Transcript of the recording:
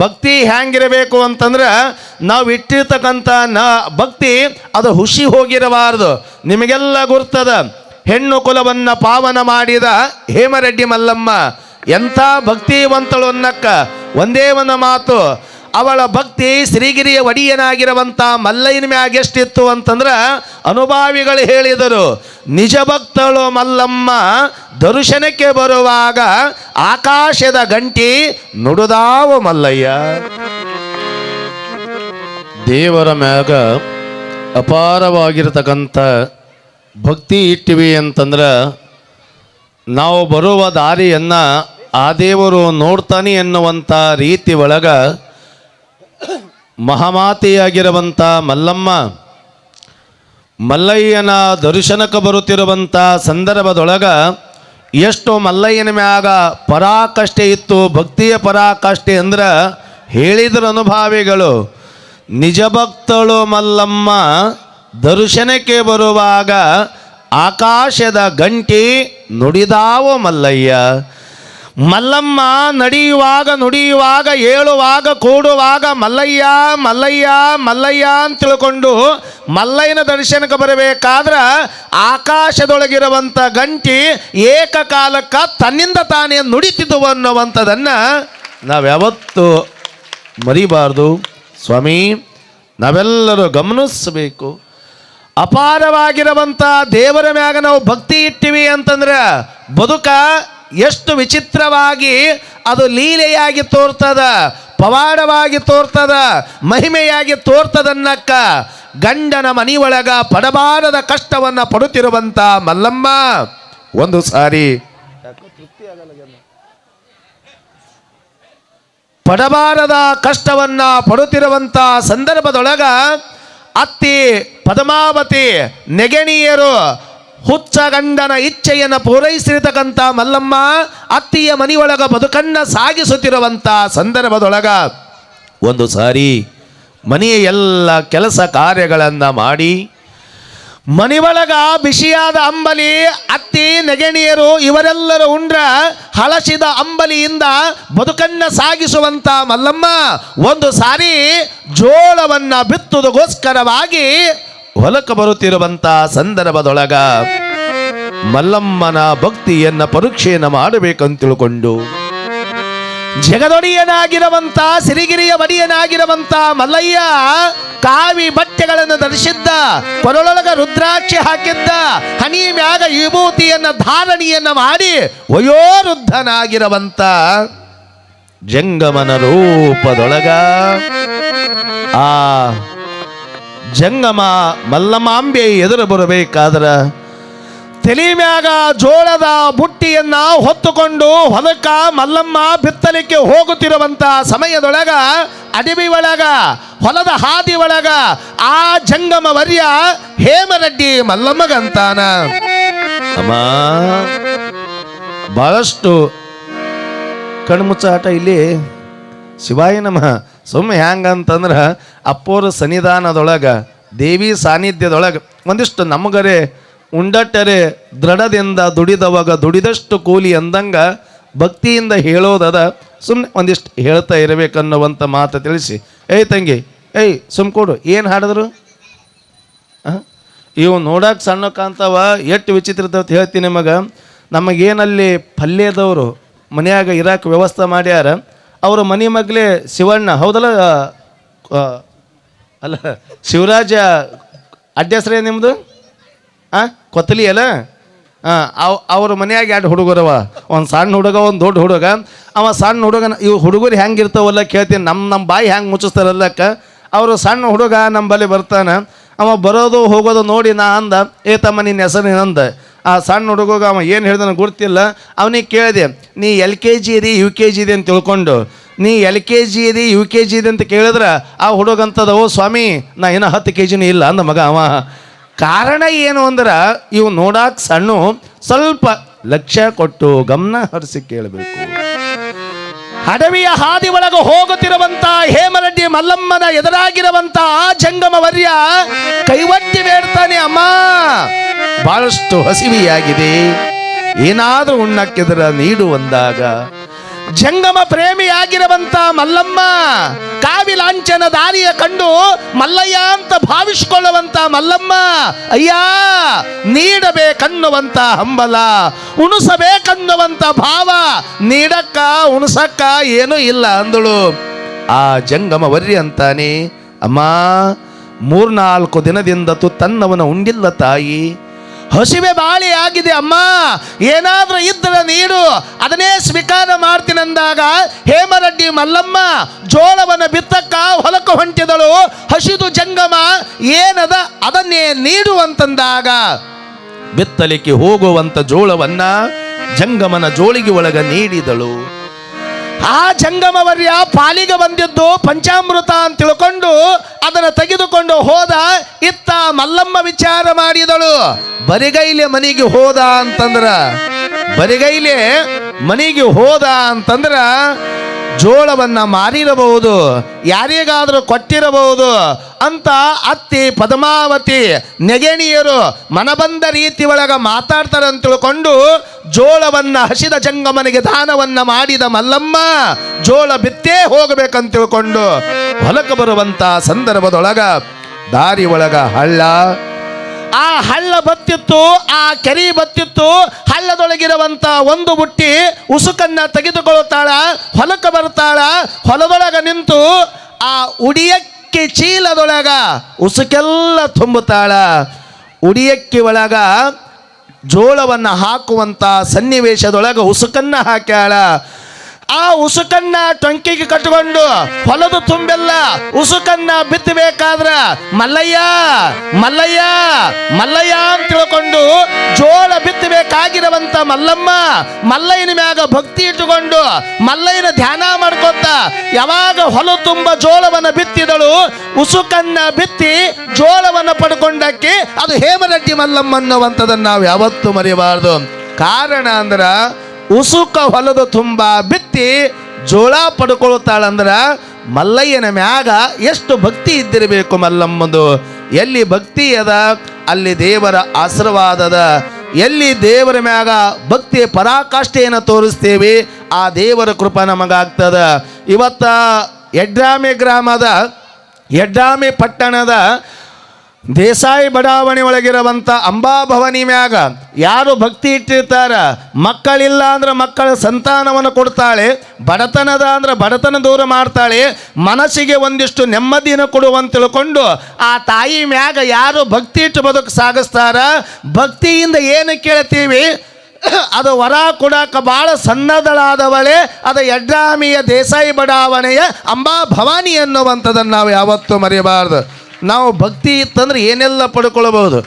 ಭಕ್ತಿ ಹ್ಯಾಂಗಿರಬೇಕು ಅಂತಂದ್ರೆ ನಾವು ಇಟ್ಟಿರ್ತಕ್ಕಂಥ ನ ಭಕ್ತಿ ಅದು ಹುಷಿ ಹೋಗಿರಬಾರದು. ನಿಮಗೆಲ್ಲ ಗುರ್ತದ. ಹೆಣ್ಣು ಕುಲವನ್ನ ಪಾವನ ಮಾಡಿದ ಹೇಮರೆಡ್ಡಿ ಮಲ್ಲಮ್ಮ, ಎಂಥ ಭಕ್ತಿವಂತಳು ಅನ್ನಕ್ಕ. ಒಂದೇ ಒಂದು ಮಾತು ಅವಳ ಭಕ್ತಿ ಶ್ರೀಗಿರಿಯ ಒಡಿಯನಾಗಿರುವಂಥ ಮಲ್ಲಯ್ಯನ ಮ್ಯಾಗ ಎಷ್ಟಿತ್ತು ಅಂತಂದ್ರೆ ಅನುಭಾವಿಗಳು ಹೇಳಿದರು, ನಿಜ ಭಕ್ತಳು ಮಲ್ಲಮ್ಮ, ದರ್ಶನಕ್ಕೆ ಬರುವಾಗ ಆಕಾಶದ ಗಂಟಿ ನುಡುದಾವ ಮಲ್ಲಯ್ಯ. ದೇವರ ಮ್ಯಾಗ ಅಪಾರವಾಗಿರತಕ್ಕಂಥ ಭಕ್ತಿ ಇಟ್ಟಿವಿ ಅಂತಂದ್ರೆ ನಾವು ಬರುವ ದಾರಿಯನ್ನು ಆ ದೇವರು ನೋಡ್ತಾನೆ ಎನ್ನುವಂಥ ರೀತಿ ಒಳಗ ಮಹಾಮಾತೆಯಾಗಿರುವಂಥ ಮಲ್ಲಮ್ಮ, ಮಲ್ಲಯ್ಯನ ದರ್ಶನಕ್ಕೆ ಬರುತ್ತಿರುವಂಥ ಸಂದರ್ಭದೊಳಗ ಎಷ್ಟು ಮಲ್ಲಯ್ಯನ ಮ್ಯಾಗ ಪರಾಕಷ್ಟೆ ಇತ್ತು, ಭಕ್ತಿಯ ಪರಾಕಾಷ್ಠೆ ಅಂದ್ರೆ ಹೇಳಿದ್ರ ಅನುಭಾವಿಗಳು, ನಿಜ ಭಕ್ತಳು ಮಲ್ಲಮ್ಮ ದರ್ಶನಕ್ಕೆ ಬರುವಾಗ ಆಕಾಶದ ಗಂಟಿ ನುಡಿದಾವೋ ಮಲ್ಲಯ್ಯ. ಮಲ್ಲಮ್ಮ ನಡೆಯುವಾಗ ನುಡಿಯುವಾಗ ಏಳುವಾಗ ಕೂಡುವಾಗ ಮಲ್ಲಯ್ಯ ಮಲ್ಲಯ್ಯ ಮಲ್ಲಯ್ಯ ಅಂತ ತಿಳ್ಕೊಂಡು ಮಲ್ಲಯ್ಯನ ದರ್ಶನಕ್ಕೆ ಬರಬೇಕಾದ್ರೆ ಆಕಾಶದೊಳಗಿರುವಂಥ ಗಂಟಿ ಏಕಕಾಲಕ್ಕ ತನ್ನಿಂದ ತಾನೇ ನುಡಿತಿದ್ವು ಅನ್ನುವಂಥದ್ದನ್ನು ನಾವ್ಯಾವತ್ತೂ ಮರಿಬಾರ್ದು. ಸ್ವಾಮಿ, ನಾವೆಲ್ಲರೂ ಗಮನಿಸಬೇಕು. ಅಪಾರವಾಗಿರುವಂಥ ದೇವರ ಮ್ಯಾಗ ನಾವು ಭಕ್ತಿ ಇಟ್ಟಿವಿ ಅಂತಂದ್ರೆ ಬದುಕ ಎಷ್ಟು ವಿಚಿತ್ರವಾಗಿ ಅದು ಲೀಲೆಯಾಗಿ ತೋರ್ತದ, ಪವಾಡವಾಗಿ ತೋರ್ತದ, ಮಹಿಮೆಯಾಗಿ ತೋರ್ತದನ್ನಕ್ಕ ಗಂಡನ ಮನೆಯೊಳಗ ಪಡಬಾರದ ಕಷ್ಟವನ್ನು ಪಡುತ್ತಿರುವಂಥ ಮಲ್ಲಮ್ಮ, ಒಂದು ಸಾರಿ. ಪಡಬಾರದ ಕಷ್ಟವನ್ನ ಪಡುತ್ತಿರುವಂಥ ಸಂದರ್ಭದೊಳಗ ಅತ್ತಿ, ಪದ್ಮಾವತಿ, ನೆಗೆಣಿಯರು ಹುಚ್ಚ ಗಂಡನ ಇಚ್ಛೆಯನ್ನು ಪೂರೈಸಿರತಕ್ಕಂಥ ಮಲ್ಲಮ್ಮ ಅತ್ತಿಯ ಮನೆಯೊಳಗ ಬದುಕನ್ನ ಸಾಗಿಸುತ್ತಿರುವಂಥ ಸಂದರ್ಭದೊಳಗ ಒಂದು ಸಾರಿ ಮನೆಯ ಎಲ್ಲ ಕೆಲಸ ಕಾರ್ಯಗಳನ್ನು ಮಾಡಿ ಮನೆಯೊಳಗ ಬಿಸಿಯಾದ ಅಂಬಲಿ, ಅತ್ತಿ, ನೆಗೆಣಿಯರು ಇವರೆಲ್ಲರೂ ಉಂಡ್ರ ಹಳಸಿದ ಅಂಬಲಿಯಿಂದ ಬದುಕನ್ನ ಸಾಗಿಸುವಂತ ಮಲ್ಲಮ್ಮ ಒಂದು ಸಾರಿ ಜೋಳವನ್ನ ಬಿತ್ತುವುದಕ್ಕೋಸ್ಕರವಾಗಿ ಹೊಲಕ್ಕೆ ಬರುತ್ತಿರುವಂತ ಸಂದರ್ಭದೊಳಗ ಮಲ್ಲಮ್ಮನ ಭಕ್ತಿಯನ್ನ ಪರೀಕ್ಷೆಯನ್ನ ಮಾಡಬೇಕಂತ ತಿಳ್ಕೊಂಡು ಜಗದೊಡಿಯನಾಗಿರುವಂತ, ಸಿರಿಗಿರಿಯ ಒಡಿಯನಾಗಿರುವಂತ ಮಲ್ಲಯ್ಯ ಕಾವಿ ಬಟ್ಟೆಗಳನ್ನು ಧರಿಸಿದ್ದ, ಕೊರಳೊಳಗ ರುದ್ರಾಕ್ಷಿ ಹಾಕಿದ್ದ, ಹನಿ ಮ್ಯಾಗ ವಿಭೂತಿಯನ್ನ ಧಾರಣಿಯನ್ನ ಮಾಡಿ ವಯೋವೃದ್ಧನಾಗಿರುವಂತ ಜಂಗಮನ ರೂಪದೊಳಗ ಆ ಜಂಗಮ ಮಲ್ಲಮಾಂಬೆ ಎದುರು ಬರಬೇಕಾದ್ರೆ ತಲೆ ಮ್ಯಾಗ ಜೋಳದ ಬುಟ್ಟಿಯನ್ನ ಹೊತ್ತುಕೊಂಡು ಹೊಲಕ್ಕ ಮಲ್ಲಮ್ಮ ಬಿತ್ತಲಿಕ್ಕೆ ಹೋಗುತ್ತಿರುವಂತ ಸಮಯದೊಳಗ ಅಡವಿ ಒಳಗ, ಹೊಲದ ಹಾದಿ ಒಳಗ ಆ ಜಂಗಮ ವರ್ಯ ಹೇಮರೆಡ್ಡಿ ಮಲ್ಲಮ್ಮಗಂತಾನ. ಅಮ್ಮ, ಬಹಳಷ್ಟು ಕಣ್ಮುಚ್ಚಾಟ ಇಲ್ಲಿ. ಶಿವಾಯ ನಮಃ. ಸುಮ್ಮ ಹೆಂಗಂತಂದ್ರೆ ಅಪ್ಪೋರ ಸನ್ನಿಧಾನದೊಳಗೆ, ದೇವಿ ಸಾನ್ನಿಧ್ಯದೊಳಗೆ, ಒಂದಿಷ್ಟು ನಮಗರೆ ಉಂಡಟ್ಟರೆ ದೃಢದಿಂದ ದುಡಿದವಾಗ ದುಡಿದಷ್ಟು ಕೂಲಿ ಅಂದಂಗ ಭಕ್ತಿಯಿಂದ ಹೇಳೋದದ ಸುಮ್ಮನೆ ಒಂದಿಷ್ಟು ಹೇಳ್ತಾ ಇರಬೇಕನ್ನುವಂಥ ಮಾತು ತಿಳಿಸಿ. ಏಯ್ ತಂಗಿ, ಏಯ್ ಸುಮ್ ಕೊಡು, ಏನು ಹಾಡಿದ್ರು? ಇವು ನೋಡಕ್ಕೆ ಸಣ್ಣ ಕಾಂತವ ಎಷ್ಟು ವಿಚಿತ್ರ ಅಂತ ಹೇಳ್ತೀನಿ ನಿಮಗೆ. ನಮಗೇನಲ್ಲಿ ಪಲ್ಯದವರು ಮನೆಯಾಗ ಇರಾಕ ವ್ಯವಸ್ಥೆ ಮಾಡ್ಯಾರ. ಅವರ ಮನೆ ಮಗಲೇ ಶಿವಣ್ಣ, ಹೌದಲ್ಲ ಅಲ್ಲ, ಶಿವರಾಜ ಅಡ್ಡೆಸ್ರೇ ನಿಮ್ಮದು ಹಾಂ ಕೊತ್ತಲಿ ಅಲ್ಲ? ಹಾಂ ಅವ್, ಅವ್ರ ಮನ್ಯಾಗ ಎರಡು ಹುಡುಗರವ? ಒಂದು ಸಣ್ಣ ಹುಡುಗ, ಒಂದು ದೊಡ್ಡ ಹುಡುಗ. ಅವ ಸಣ್ಣ ಹುಡುಗನ, ಇವು ಹುಡುಗರು ಹೆಂಗೆ ಇರ್ತಾವಲ್ಲ ಕೇಳ್ತೀನಿ. ನಮ್ಮ ನಮ್ಮ ಬಾಯಿ ಹೆಂಗೆ ಮುಚ್ಚಿಸ್ತಾರಲ್ಲಕ್ಕ ಅವರು ಸಣ್ಣ ಹುಡುಗ ಬಳಿ ಬರ್ತಾನೆ. ಅವ ಬರೋದು ಹೋಗೋದು ನೋಡಿ ನಾ ಅಂದ, ಏ ತಮ್ಮ, ನಿನ್ನ ಹೆಸರು ಅಂದ. ಆ ಸಣ್ಣ ಹುಡುಗ ಅವ ಏನು ಹೇಳ್ದನ ಗೊತ್ತಿಲ್ಲ. ಅವನಿಗೆ ಕೇಳಿದೆ, ನೀ ಎಲ್ ಕೆ ಜಿ ಇದೆ ಯು ಕೆ ಜಿ ಇದೆ ಅಂತ ತಿಳ್ಕೊಂಡು ನೀ ಎಲ್ ಕೆ ಜಿ ಇದೆ ಯು ಕೆ ಜಿ ಇದೆ ಅಂತ ಕೇಳಿದ್ರೆ, ಆ ಹುಡುಗ ಓ ಸ್ವಾಮಿ, ನಾ ಏನೋ ಹತ್ತು ಕೆ ಜಿನೂ ಇಲ್ಲ ಅಂದ ಮಗ ಅವ. ಕಾರಣ ಏನು ಅಂದ್ರೆ, ಇವು ನೋಡಾಕ್ ಸಣ್ಣ, ಸ್ವಲ್ಪ ಲಕ್ಷ್ಯ ಕೊಟ್ಟು ಗಮನ ಹರಿಸಿ ಕೇಳಬೇಕು. ಅಡವಿಯ ಹಾದಿ ಒಳಗೆ ಹೋಗುತ್ತಿರುವಂತ ಹೇಮರೆಡ್ಡಿ ಮಲ್ಲಮ್ಮನ ಎದುರಾಗಿರುವಂತ ಆ ಜಂಗಮ ವರ್ಯ ಕೈವಟ್ಟಿ ಬೇಡ್ತಾನೆ ಅಮ್ಮ. ಬಹಳಷ್ಟು ಹಸಿವಿಯಾಗಿದೆ. ಏನಾದರೂ ಉಣ್ಣಕ್ಕೆದರ ನೀಡು ಅಂದಾಗ. ಜಂಗಮ ಪ್ರೇಮಿಯಾಗಿರುವಂತ ಮಲ್ಲಮ್ಮ ಕಾವಿ ಲಾಂಛನ ದಾರಿಯ ಕಂಡು ಮಲ್ಲಯ್ಯ ಅಂತ ಭಾವಿಸಿಕೊಳ್ಳುವಂತ ಮಲ್ಲಮ್ಮ, ಅಯ್ಯ, ನೀಡಬೇಕನ್ನುವಂತ ಹಂಬಲ, ಉಣಿಸಬೇಕನ್ನುವಂತ ಭಾವ, ನೀಡಕ್ಕ, ಉಣಸಕ್ಕ ಏನೂ ಇಲ್ಲ ಅಂದಳು. ಆ ಜಂಗಮ ವರ್ರಿ ಅಂತಾನೆ, ಅಮ್ಮ, ಮೂರ್ನಾಲ್ಕು ದಿನದಿಂದ ತನ್ನವನ ಉಂಡಿಲ್ಲ ತಾಯಿ ಹಸಿವೆ ಬಾಳಿ ಆಗಿದೆ ಅಮ್ಮ. ಏನಾದರೂ ಇದ್ದರೆ ನೀಡು. ಅದನ್ನೇ ಸ್ವೀಕಾರ ಮಾಡ್ತೀನಂದಾಗ ಹೇಮರಡ್ಡಿ ಮಲ್ಲಮ್ಮ ಜೋಳವನ್ನ ಬಿತ್ತಕ್ಕ ಹೊಲಕ್ಕೆ ಹೊಂಟಿದಳು. ಹಸಿದು ಜಂಗಮ ಏನದ? ಅದನ್ನೇ ನೀಡುವಂತಂದಾಗ ಬಿತ್ತಲಿಕ್ಕೆ ಹೋಗುವಂಥ ಜೋಳವನ್ನು ಜಂಗಮನ ಜೋಳಿಗೆ ಒಳಗ ನೀಡಿದಳು. ಆ ಜಂಗಮವರ್ಯ ಪಾಲಿಗೆ ಬಂದಿದ್ದು ಪಂಚಾಮೃತ ಅಂತ ತಿಳ್ಕೊಂಡು ಅದನ್ನು ತೆಗೆದುಕೊಂಡು ಹೋದ ಇತ್ತ ಮಲ್ಲಮ್ಮ ವಿಚಾರ ಮಾಡಿದಳು. ಬರಿಗೈಲೆ ಮನೆಗೆ ಹೋದ ಅಂತಂದ್ರ, ಬರಿಗೈಲೆ ಮನೆಗೆ ಹೋದ ಅಂತಂದ್ರ ಜೋಳವನ್ನ ಮಾರಿರಬಹುದು, ಯಾರಿಗಾದರೂ ಕೊಟ್ಟಿರಬಹುದು ಅಂತ ಅತ್ತಿ ಪದ್ಮಾವತಿ ನೆಗೆಣಿಯರು ಮನಬಂದ ರೀತಿ ಒಳಗ ಮಾತಾಡ್ತಾರೆ ಅಂತ ತಿಳ್ಕೊಂಡು ಜೋಳವನ್ನ ಹಸಿದ ಜಂಗಮನಿಗೆ ದಾನವನ್ನ ಮಾಡಿದ ಮಲ್ಲಮ್ಮ ಜೋಳ ಬಿತ್ತೇ ಹೋಗಬೇಕಂತ ತಿಳ್ಕೊಂಡು ಹೊಲಕ್ಕೆ ಬರುವಂತ ಸಂದರ್ಭದೊಳಗ ದಾರಿ ಒಳಗ ಹಳ್ಳ ಆ ಹಳ್ಳ ಬತ್ತಿತ್ತು, ಆ ಕೆರಿ ಬತ್ತಿತ್ತು, ಹಳ್ಳದೊಳಗಿರುವಂತ ಒಂದು ಬುಟ್ಟಿ ಉಸುಕನ್ನ ತೆಗೆದುಕೊಳ್ಳುತ್ತಾಳ, ಹೊಲಕ್ಕೆ ಬರ್ತಾಳ, ಹೊಲದೊಳಗ ನಿಂತು ಆ ಉಡಿಯಕ್ಕೆ ಚೀಲದೊಳಗ ಉಸುಕೆಲ್ಲ ತುಂಬುತ್ತಾಳ. ಉಡಿಯಕ್ಕಿ ಒಳಗ ಜೋಳವನ್ನು ಹಾಕುವಂತ ಸನ್ನಿವೇಶದೊಳಗ ಉಸುಕನ್ನ ಹಾಕ್ಯಾಳ. ಆ ಉಸುಕನ್ನ ಟೊಂಕಿಗೆ ಕಟ್ಟಿಕೊಂಡು ಹೊಲದು ತುಂಬೆಲ್ಲ ಉಸುಕನ್ನ ಬಿತ್ತಬೇಕಾದ್ರ, ಮಲ್ಲಯ್ಯ ಮಲ್ಲಯ್ಯ ಮಲ್ಲಯ್ಯ ಅಂತ ತಿಳ್ಕೊಂಡು ಜೋಳ ಬಿತ್ತಬೇಕಾಗಿರುವಂತ ಮಲ್ಲಮ್ಮ ಮಲ್ಲಯ್ಯನ ಮ್ಯಾಗ ಭಕ್ತಿ ಇಟ್ಟುಕೊಂಡು ಮಲ್ಲಯ್ಯನ ಧ್ಯಾನ ಮಾಡ್ಕೊತ ಯಾವಾಗ ಹೊಲ ತುಂಬ ಜೋಳವನ್ನ ಬಿತ್ತಿದಳು, ಉಸುಕನ್ನ ಬಿತ್ತಿ ಜೋಳವನ್ನ ಪಡ್ಕೊಂಡಕ್ಕೆ ಅದು ಹೇಮರೆಡ್ಡಿ ಮಲ್ಲಮ್ಮ ಅನ್ನುವಂಥದ್ದನ್ನು ನಾವು ಯಾವತ್ತೂ ಮರೆಯಬಾರದು ಕಾರಣ ಅಂದ್ರ ಉಸುಕ ಹೊಲದ ತುಂಬ ಬಿತ್ತಿ ಜೋಳ ಪಡ್ಕೊಳ್ತಾಳಂದ್ರ ಮಲ್ಲಯ್ಯನ ಮ್ಯಾಗ ಎಷ್ಟು ಭಕ್ತಿ ಇದ್ದಿರಬೇಕು ಮಲ್ಲಮ್ಮದು. ಎಲ್ಲಿ ಭಕ್ತಿ ಅದ, ಅಲ್ಲಿ ದೇವರ ಆಶೀರ್ವಾದದ. ಎಲ್ಲಿ ದೇವರ ಮ್ಯಾಗ ಭಕ್ತಿ ಪರಾಕಾಷ್ಠೆಯನ್ನು ತೋರಿಸ್ತೇವೆ, ಆ ದೇವರ ಕೃಪ ನಮಗಾಗ್ತದ. ಇವತ್ತ ಯಡ್ರಾಮೆ ಗ್ರಾಮದ ಯಡ್ರಾಮೆ ಪಟ್ಟಣದ ದೇಸಾಯಿ ಬಡಾವಣೆ ಒಳಗಿರುವಂಥ ಅಂಬಾಭವನಿ ಮ್ಯಾಗ ಯಾರು ಭಕ್ತಿ ಇಟ್ಟಿರ್ತಾರ? ಮಕ್ಕಳಿಲ್ಲ ಅಂದ್ರೆ ಮಕ್ಕಳ ಸಂತಾನವನ್ನು ಕೊಡ್ತಾಳೆ, ಬಡತನದ ಅಂದ್ರೆ ಬಡತನ ದೂರ ಮಾಡ್ತಾಳೆ, ಮನಸ್ಸಿಗೆ ಒಂದಿಷ್ಟು ನೆಮ್ಮದಿನ ಕೊಡುವಂತ ತಿಳ್ಕೊಂಡು ಆ ತಾಯಿ ಮ್ಯಾಗ ಯಾರು ಭಕ್ತಿ ಇಟ್ಟು ಬದುಕು ಸಾಗಿಸ್ತಾರ? ಭಕ್ತಿಯಿಂದ ಏನು ಕೇಳ್ತೀವಿ? ಅದು ವರ ಕೊಡಕ ಭಾಳ ಸಣ್ಣದಳಾದವಳೆ, ಅದು ಯಡ್ರಾಮಿಯ ದೇಸಾಯಿ ಬಡಾವಣೆಯ ಅಂಬಾ ಭವಾನಿ ಅನ್ನುವಂಥದ್ದನ್ನು ನಾವು ಯಾವತ್ತೂ ಮರೆಯಬಾರ್ದು ನಾವು ಭಕ್ತಿ ಇತ್ತಂದ್ರೆ ಏನೆಲ್ಲ ಪಡ್ಕೊಳ್ಬಹುದು?